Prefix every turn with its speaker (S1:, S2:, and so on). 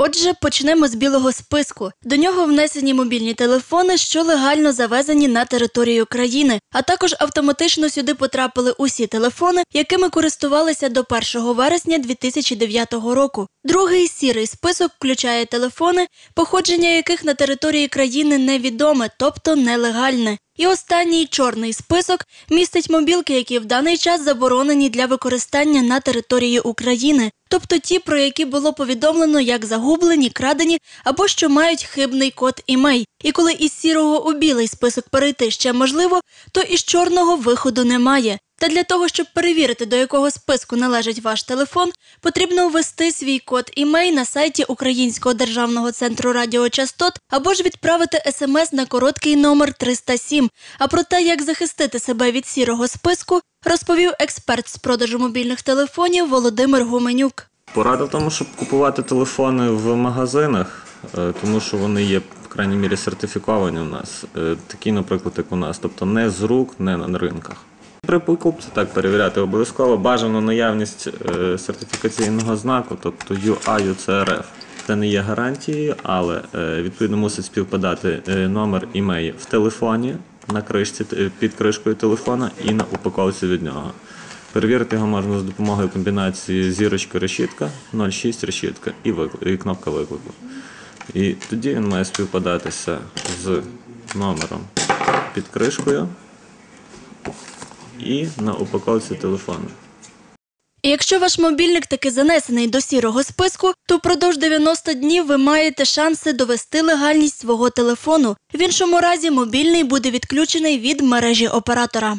S1: Отже, почнемо з білого списку. До нього внесені мобільні телефони, що легально завезені на територію країни, а також автоматично сюди потрапили усі телефони, якими користувалися до 1 вересня 2009 року. Другий сірий список включає телефони, походження яких на території країни невідоме, тобто нелегальне. І останній чорний список містить мобілки, які в даний час заборонені для використання на території України, тобто ті, про які було повідомлено як загублені, крадені або що мають хибний код імей. І коли із сірого у білий список перейти ще можливо, то із чорного виходу немає. Та для того, щоб перевірити, до якого списку належить ваш телефон, потрібно ввести свій код імей на сайті Українського державного центру радіочастот або ж відправити смс на короткий номер 307. А про те, як захистити себе від сірого списку, розповів експерт з продажу мобільних телефонів Володимир Гуменюк.
S2: Порада в тому, щоб купувати телефони в магазинах, е, тому що вони є, в крайній мірі, сертифіковані у нас. Е, Такі, наприклад, як у нас, тобто не з рук, не на ринках. При покупці так перевіряти обов'язково бажано наявність е, сертифікаційного знаку, тобто UA, UCRF. Це не є гарантією, але е, відповідно мусить співпадати е, номер імеї в телефоні на кришці під кришкою телефона і на упаковці від нього. Перевірити його можна з допомогою комбінації зірочка решітка 06 решітка і, виклик, і кнопка виклику. І тоді він має співпадатися з номером під кришкою і на упаковці телефону.
S1: І якщо ваш мобільник таки занесений до сірого списку, то впродовж 90 днів ви маєте шанси довести легальність свого телефону. В іншому разі мобільний буде відключений від мережі оператора.